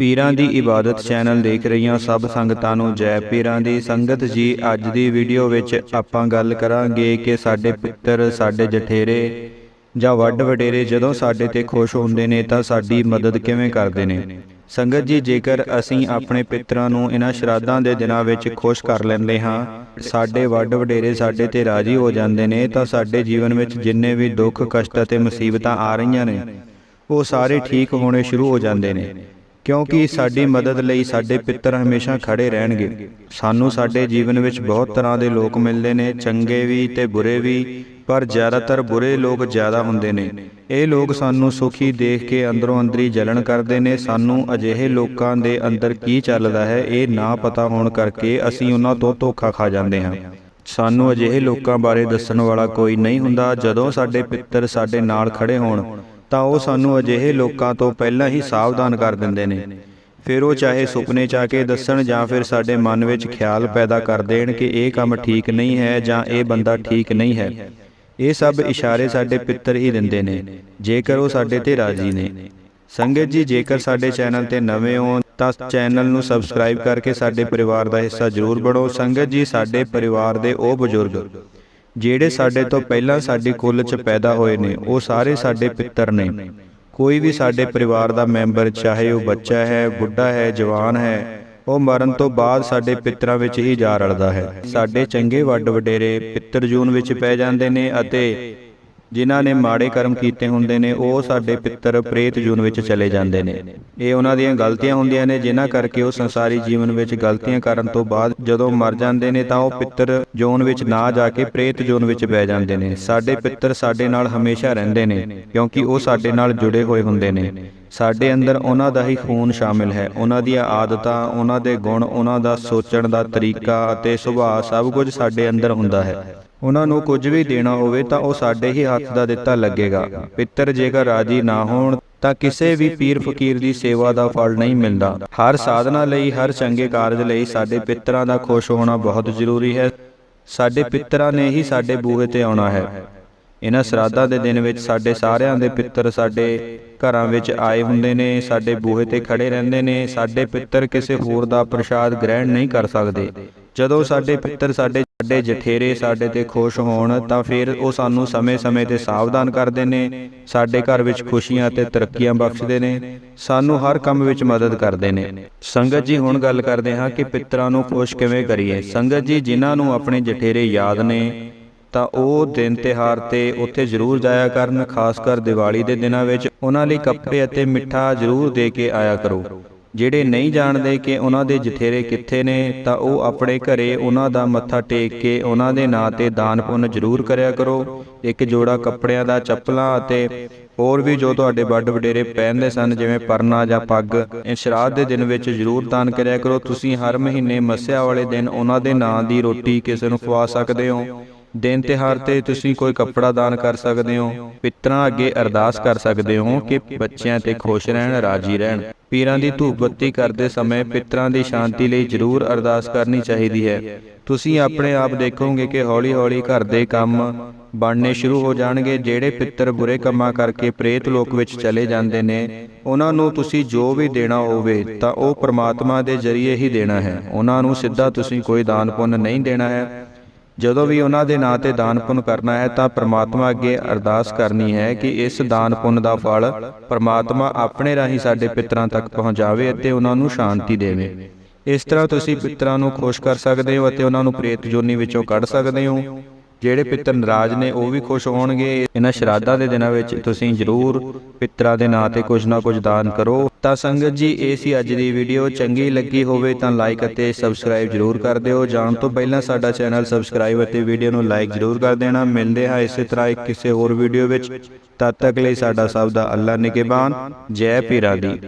ਪੀਰਾਂ ਦੀ ਇਬਾਦਤ ਚੈਨਲ ਦੇਖ ਰਹੀਆਂ ਸਭ ਸੰਗਤਾਂ ਨੂੰ ਜੈ ਪੀਰਾਂ ਦੀ ਸੰਗਤ ਜੀ ਅੱਜ ਦੀ ਵੀਡੀਓ ਵਿੱਚ ਆਪਾਂ ਗੱਲ ਕਰਾਂਗੇ ਕਿ ਸਾਡੇ ਪਿੱਤਰ ਸਾਡੇ ਜਠੇਰੇ ਜਾਂ ਵੱਡ ਵਡੇਰੇ ਜਦੋਂ ਸਾਡੇ ਤੇ ਖੁਸ਼ ਹੁੰਦੇ ਨੇ ਤਾਂ ਸਾਡੀ ਮਦਦ ਕਿਵੇਂ ਕਰਦੇ ਨੇ? ਸੰਗਤ ਜੀ ਜੇਕਰ ਅਸੀਂ ਆਪਣੇ ਪਿੱਤਰਾਂ ਨੂੰ ਇਹਨਾਂ ਸ਼ਰਾਧਾਂ ਦੇ ਦਿਨਾਂ ਵਿੱਚ ਖੁਸ਼ ਕਰ ਲੈਂਦੇ ਹਾਂ ਸਾਡੇ ਵੱਡ ਵਡੇਰੇ ਸਾਡੇ ਤੇ ਰਾਜੀ ਹੋ ਜਾਂਦੇ ਨੇ ਤਾਂ ਸਾਡੇ ਜੀਵਨ ਵਿੱਚ ਜਿੰਨੇ ਵੀ ਦੁੱਖ ਕਸ਼ਟ ਅਤੇ ਮੁਸੀਬਤਾਂ ਆ ਰਹੀਆਂ ਨੇ ਉਹ ਸਾਰੇ ਠੀਕ ਹੋਣੇ ਸ਼ੁਰੂ ਹੋ ਜਾਂਦੇ ਨੇ ਕਿਉਂਕਿ ਸਾਡੀ ਮਦਦ ਲਈ ਸਾਡੇ ਪਿੱਤਰ ਹਮੇਸ਼ਾ ਖੜੇ ਰਹਿਣਗੇ। ਸਾਨੂੰ ਸਾਡੇ ਜੀਵਨ ਵਿੱਚ ਬਹੁਤ ਤਰ੍ਹਾਂ ਦੇ ਲੋਕ ਮਿਲਦੇ ਨੇ, ਚੰਗੇ ਵੀ ਤੇ ਬੁਰੇ ਵੀ, ਪਰ ਜ਼ਿਆਦਾਤਰ ਬੁਰੇ ਲੋਕ ਜ਼ਿਆਦਾ ਹੁੰਦੇ ਨੇ। ਇਹ ਲੋਕ ਸਾਨੂੰ ਸੁਖੀ ਦੇਖ ਕੇ ਅੰਦਰੋਂ ਅੰਦਰੀ ਜਲਣ ਕਰਦੇ ਨੇ। ਸਾਨੂੰ ਅਜਿਹੇ ਲੋਕਾਂ ਦੇ ਅੰਦਰ ਕੀ ਚੱਲਦਾ ਹੈ, ਇਹ ਨਾ ਪਤਾ ਹੋਣ ਕਰਕੇ ਅਸੀਂ ਉਹਨਾਂ ਤੋਂ ਧੋਖਾ ਖਾ ਜਾਂਦੇ ਹਾਂ। ਸਾਨੂੰ ਅਜਿਹੇ ਲੋਕਾਂ ਬਾਰੇ ਦੱਸਣ ਵਾਲਾ ਕੋਈ ਨਹੀਂ ਹੁੰਦਾ। ਜਦੋਂ ਸਾਡੇ ਪਿੱਤਰ ਸਾਡੇ ਨਾਲ ਖੜੇ ਹੋਣ ਤਾਂ ਉਹ ਸਾਨੂੰ ਅਜਿਹੇ ਲੋਕਾਂ ਤੋਂ ਪਹਿਲਾਂ ਹੀ ਸਾਵਧਾਨ ਕਰ ਦਿੰਦੇ ਨੇ। ਫਿਰ ਉਹ ਚਾਹੇ ਸੁਪਨੇ ਚ ਆ ਕੇ ਦੱਸਣ ਜਾਂ ਫਿਰ ਸਾਡੇ ਮਨ ਵਿੱਚ ਖਿਆਲ ਪੈਦਾ ਕਰ ਦੇਣ ਕਿ ਇਹ ਕੰਮ ਠੀਕ ਨਹੀਂ ਹੈ ਜਾਂ ਇਹ ਬੰਦਾ ਠੀਕ ਨਹੀਂ ਹੈ। ਇਹ ਸਭ ਇਸ਼ਾਰੇ ਸਾਡੇ ਪਿੱਤਰ ਹੀ ਦਿੰਦੇ ਨੇ। ਜੇਕਰ ਉਹ ਸਾਡੇ ਤੇ ਰਾਜੀ ਨੇ। ਸੰਗਤ ਜੀ ਜੇਕਰ ਸਾਡੇ ਚੈਨਲ ਤੇ ਨਵੇਂ ਹੋ ਤਾਂ ਚੈਨਲ ਨੂੰ ਸਬਸਕ੍ਰਾਈਬ ਕਰਕੇ ਸਾਡੇ ਪਰਿਵਾਰ ਦਾ ਹਿੱਸਾ ਜ਼ਰੂਰ ਬਣੋ। ਸੰਗਤ ਜੀ ਸਾਡੇ ਪਰਿਵਾਰ ਦੇ ਉਹ ਬਜ਼ੁਰਗ। ਜਿਹੜੇ ਸਾਡੇ ਤੋਂ ਪਹਿਲਾਂ ਸਾਡੀ ਕੁੱਲ 'ਚ ਪੈਦਾ ਹੋਏ ਨੇ, ਉਹ ਸਾਰੇ ਸਾਡੇ ਪਿੱਤਰ ਨੇ। ਕੋਈ ਵੀ ਸਾਡੇ ਪਰਿਵਾਰ ਦਾ ਮੈਂਬਰ, ਚਾਹੇ ਉਹ ਬੱਚਾ ਹੈ, ਬੁੱਢਾ ਹੈ, ਜਵਾਨ ਹੈ, ਉਹ ਮਰਨ ਤੋਂ ਬਾਅਦ ਸਾਡੇ ਪਿੱਤਰਾਂ ਵਿੱਚ ਹੀ ਜਾ ਰਲਦਾ ਹੈ। ਸਾਡੇ ਚੰਗੇ ਵੱਡ ਵਡੇਰੇ ਪਿੱਤਰ ਜੂਨ ਵਿੱਚ ਪੈ ਜਾਂਦੇ ਨੇ ਅਤੇ ਜਿਨ੍ਹਾਂ ਨੇ ਮਾੜੇ ਕਰਮ ਕੀਤੇ ਹੁੰਦੇ ਨੇ ਉਹ ਸਾਡੇ ਪਿੱਤਰ ਪ੍ਰੇਤ ਜੂਨ ਵਿੱਚ ਚਲੇ ਜਾਂਦੇ ਨੇ। ਇਹ ਉਹਨਾਂ ਦੀਆਂ ਗਲਤੀਆਂ ਹੁੰਦੀਆਂ ਨੇ ਜਿਨ੍ਹਾਂ ਕਰਕੇ ਉਹ ਸੰਸਾਰੀ ਜੀਵਨ ਵਿੱਚ ਗਲਤੀਆਂ ਕਰਨ ਤੋਂ ਬਾਅਦ ਜਦੋਂ ਮਰ ਜਾਂਦੇ ਨੇ ਤਾਂ ਉਹ ਪਿੱਤਰ ਜੂਨ ਵਿੱਚ ਨਾ ਜਾ ਕੇ ਪ੍ਰੇਤ ਜੂਨ ਵਿੱਚ ਬਹਿ ਜਾਂਦੇ ਨੇ। ਸਾਡੇ ਪਿੱਤਰ ਸਾਡੇ ਨਾਲ ਹਮੇਸ਼ਾ ਰਹਿੰਦੇ ਨੇ ਕਿਉਂਕਿ ਉਹ ਸਾਡੇ ਨਾਲ ਜੁੜੇ ਹੋਏ ਹੁੰਦੇ ਨੇ। ਸਾਡੇ ਅੰਦਰ ਉਹਨਾਂ ਦਾ ਹੀ ਖੂਨ ਸ਼ਾਮਿਲ ਹੈ। ਉਹਨਾਂ ਦੀਆਂ ਆਦਤਾਂ ਉਹਨਾਂ ਦੇ ਗੁਣ ਉਹਨਾਂ ਦਾ ਸੋਚਣ ਦਾ ਤਰੀਕਾ ਅਤੇ ਸੁਭਾਅ ਸਭ ਕੁਝ ਸਾਡੇ ਅੰਦਰ ਹੁੰਦਾ ਹੈ। ਉਹਨਾਂ ਨੂੰ ਕੁਝ ਵੀ ਦੇਣਾ ਹੋਵੇ ਤਾਂ ਉਹ ਸਾਡੇ ਹੀ ਹੱਥ ਦਾ ਦਿੱਤਾ ਲੱਗੇਗਾ। ਪਿੱਤਰ ਜੇਕਰ ਰਾਜੀ ਨਾ ਹੋਣ ਤਾਂ ਕਿਸੇ ਵੀ ਪੀਰ ਫਕੀਰ ਦੀ ਸੇਵਾ ਦਾ ਫਲ ਨਹੀਂ ਮਿਲਦਾ। ਹਰ ਸਾਧਨਾ ਲਈ ਹਰ ਚੰਗੇ ਕਾਰਜ ਲਈ ਸਾਡੇ ਪਿੱਤਰਾਂ ਦਾ ਖੁਸ਼ ਹੋਣਾ ਬਹੁਤ ਜ਼ਰੂਰੀ ਹੈ। ਸਾਡੇ ਪਿੱਤਰਾਂ ਨੇ ਹੀ ਸਾਡੇ ਬੂਹੇ ਤੇ ਆਉਣਾ ਹੈ। ਇਹਨਾਂ ਸਰਾਧਾਂ ਦੇ ਦਿਨ ਵਿੱਚ ਸਾਡੇ ਸਾਰਿਆਂ ਦੇ ਪਿੱਤਰ ਸਾਡੇ ਘਰਾਂ ਵਿੱਚ ਆਏ ਹੁੰਦੇ ਨੇ, ਸਾਡੇ ਬੂਹੇ ਤੇ ਖੜੇ ਰਹਿੰਦੇ ਨੇ, ਸਾਡੇ ਪਿੱਤਰ ਕਿਸੇ ਹੋਰ ਦਾ ਪ੍ਰਸ਼ਾਦ ਗ੍ਰਹਿਣ ਨਹੀਂ ਕਰ ਸਕਦੇ। ਜਦੋਂ ਸਾਡੇ ਪਿੱਤਰ ਸਾਡੇ ਸਾਡੇ ਜਠੇਰੇ ਸਾਡੇ ਤੇ ਖੁਸ਼ ਹੋਣ, ਤਾਂ ਫਿਰ ਉਹ ਸਾਨੂੰ ਸਮੇਂ-ਸਮੇਂ ਤੇ ਸਾਵਧਾਨ ਕਰਦੇ ਨੇ, ਸਾਡੇ ਘਰ ਵਿੱਚ ਖੁਸ਼ੀਆਂ ਤੇ ਤਰੱਕੀਆਂ ਬਖਸ਼ਦੇ ਨੇ, ਸਾਨੂੰ ਹਰ ਕੰਮ ਵਿੱਚ ਮਦਦ ਕਰਦੇ ਨੇ। ਸੰਗਤ ਜੀ, ਹੁਣ ਗੱਲ ਕਰਦੇ ਹਾਂ ਕਿ ਪਿੱਤਰਾਂ ਨੂੰ ਖੁਸ਼ ਕਿਵੇਂ ਕਰੀਏ? ਸੰਗਤ ਜੀ, ਜਿਨ੍ਹਾਂ ਨੂੰ ਆਪਣੇ ਜਠੇਰੇ ਯਾਦ ਨੇ ਤਾਂ ਉਹ ਦਿਨ ਤਿਹਾਰ ਤੇ ਉੱਥੇ ਜ਼ਰੂਰ ਜਾਇਆ ਕਰਨ ਖਾਸ ਕਰ ਦੀਵਾਲੀ ਦੇ ਦਿਨਾਂ ਵਿੱਚ ਉਹਨਾਂ ਲਈ ਕੱਪੜੇ ਅਤੇ ਮਿੱਠਾ ਜ਼ਰੂਰ ਦੇ ਕੇ ਆਇਆ ਕਰੋ। ਜਿਹੜੇ ਨਹੀਂ ਜਾਣਦੇ ਕਿ ਉਹਨਾਂ ਦੇ ਜਥੇਰੇ ਕਿੱਥੇ ਨੇ ਤਾਂ ਉਹ ਆਪਣੇ ਘਰੇ ਉਹਨਾਂ ਦਾ ਮੱਥਾ ਟੇਕ ਕੇ ਉਹਨਾਂ ਦੇ ਨਾਂ ਤੇ ਦਾਨ ਪੁੰਨ ਜ਼ਰੂਰ ਕਰਿਆ ਕਰੋ। ਇੱਕ ਜੋੜਾ ਕੱਪੜਿਆਂ ਦਾ ਚੱਪਲਾਂ ਅਤੇ ਹੋਰ ਵੀ ਜੋ ਤੁਹਾਡੇ ਵੱਡ ਵਡੇਰੇ ਪਹਿਨਦੇ ਸਨ ਜਿਵੇਂ ਪਰਨਾ ਜਾਂ ਪੱਗ ਇਹ ਸ਼ਰਾਧ ਦੇ ਦਿਨ ਵਿੱਚ ਜ਼ਰੂਰ ਦਾਨ ਕਰਿਆ ਕਰੋ ਤੁਸੀਂ ਹਰ ਮਹੀਨੇ ਮੱਸਿਆ ਵਾਲੇ ਦਿਨ ਉਹਨਾਂ ਦੇ ਨਾਂ ਦੀ ਰੋਟੀ ਕਿਸੇ ਨੂੰ ਖਵਾ ਸਕਦੇ ਹੋ ਦਿਨ ਤਿਹਾਰ ਤੇ ਤੁਸੀਂ ਕੋਈ ਕੱਪੜਾ ਦਾਨ ਕਰ ਸਕਦੇ ਹੋ। ਪਿੱਤਰਾਂ ਅੱਗੇ ਅਰਦਾਸ ਕਰ ਸਕਦੇ ਹੋ ਕਿ ਬੱਚਿਆਂ ਤੇ ਖੁਸ਼ ਰਹਿਣ, ਰਾਜੀ ਰਹਿਣ। ਪੀਰਾਂ ਦੀ ਧੂਪ ਬੱਤੀ ਕਰਦੇ ਸਮੇਂ ਪਿੱਤਰਾਂ ਦੀ ਸ਼ਾਂਤੀ ਲਈ ਜ਼ਰੂਰ ਅਰਦਾਸ ਕਰਨੀ ਚਾਹੀਦੀ ਹੈ। ਤੁਸੀਂ ਆਪਣੇ ਆਪ ਦੇਖੋਗੇ ਕਿ ਹੌਲੀ-ਹੌਲੀ ਘਰ ਦੇ ਕੰਮ ਬਣਨੇ ਸ਼ੁਰੂ ਹੋ ਜਾਣਗੇ। ਜਿਹੜੇ ਪਿੱਤਰ ਬੁਰੇ ਕੰਮਾਂ ਕਰਕੇ ਪ੍ਰੇਤ ਲੋਕ ਵਿੱਚ ਚਲੇ ਜਾਂਦੇ ਨੇ, ਉਹਨਾਂ ਨੂੰ ਤੁਸੀਂ ਜੋ ਵੀ ਦੇਣਾ ਹੋਵੇ ਤਾਂ ਉਹ ਪ੍ਰਮਾਤਮਾ ਦੇ ਜ਼ਰੀਏ ਹੀ ਦੇਣਾ ਹੈ। ਉਹਨਾਂ ਨੂੰ ਸਿੱਧਾ ਤੁਸੀਂ ਕੋਈ ਦਾਨ ਪੁੰਨ ਨਹੀਂ ਦੇਣਾ ਹੈ। ਜਦੋਂ ਵੀ ਉਹਨਾਂ ਦੇ ਨਾਂ ਤੇ ਦਾਨ ਪੁੰਨ ਕਰਨਾ ਹੈ ਤਾਂ ਪ੍ਰਮਾਤਮਾ ਅੱਗੇ ਅਰਦਾਸ ਕਰਨੀ ਹੈ ਕਿ ਇਸ ਦਾਨ ਪੁੰਨ ਦਾ ਫਲ ਪ੍ਰਮਾਤਮਾ ਆਪਣੇ ਰਾਹੀਂ ਸਾਡੇ ਪਿਤਰਾਂ ਤੱਕ ਪਹੁੰਚਾਵੇ ਅਤੇ ਉਹਨਾਂ ਨੂੰ ਸ਼ਾਂਤੀ ਦੇਵੇ। ਇਸ ਤਰ੍ਹਾਂ ਤੁਸੀਂ ਪਿਤਰਾਂ ਨੂੰ ਖੁਸ਼ ਕਰ ਸਕਦੇ ਹੋ ਅਤੇ ਉਹਨਾਂ ਨੂੰ ਪ੍ਰੇਤ ਜੋਨੀ ਵਿੱਚੋਂ ਕੱਢ ਸਕਦੇ ਹੋ। ਜਿਹੜੇ ਪਿੱਤਰ ਨਾਰਾਜ਼ ਨੇ ਉਹ ਵੀ ਖੁਸ਼ ਹੋਣਗੇ। ਇਹਨਾਂ ਸ਼ਰਾਧਾਂ ਦੇ ਦਿਨਾਂ ਵਿੱਚ ਤੁਸੀਂ ਜ਼ਰੂਰ ਪਿੱਤਰਾਂ ਦੇ ਨਾਂ ਤੇ ਕੁਝ ਨਾ ਕੁਝ ਦਾਨ ਕਰੋ। ਤਾਂ ਸੰਗਤ ਜੀ, ਇਹ ਸੀ ਅੱਜ ਦੀ ਵੀਡੀਓ ਚੰਗੀ ਲੱਗੀ ਹੋਵੇ ਤਾਂ ਲਾਈਕ ਅਤੇ ਸਬਸਕ੍ਰਾਈਬ ਜ਼ਰੂਰ ਕਰ ਦਿਓ। ਜਾਣ ਤੋਂ ਪਹਿਲਾਂ ਸਾਡਾ ਚੈਨਲ ਸਬਸਕ੍ਰਾਈਬ ਅਤੇ ਵੀਡੀਓ ਨੂੰ ਲਾਈਕ ਜ਼ਰੂਰ ਕਰ ਦੇਣਾ। ਮਿਲਦੇ ਹਾਂ ਇਸੇ ਤਰ੍ਹਾਂ ਇੱਕ ਕਿਸੇ ਹੋਰ ਵੀਡੀਓ ਵਿੱਚ। ਤਦ ਤੱਕ ਲਈ ਸਾਡਾ ਸਭ ਦਾ ਅੱਲਾ ਨਿਗਹਿਬਾਨ। ਜੈ ਪੀਰਾਂ ਦੀ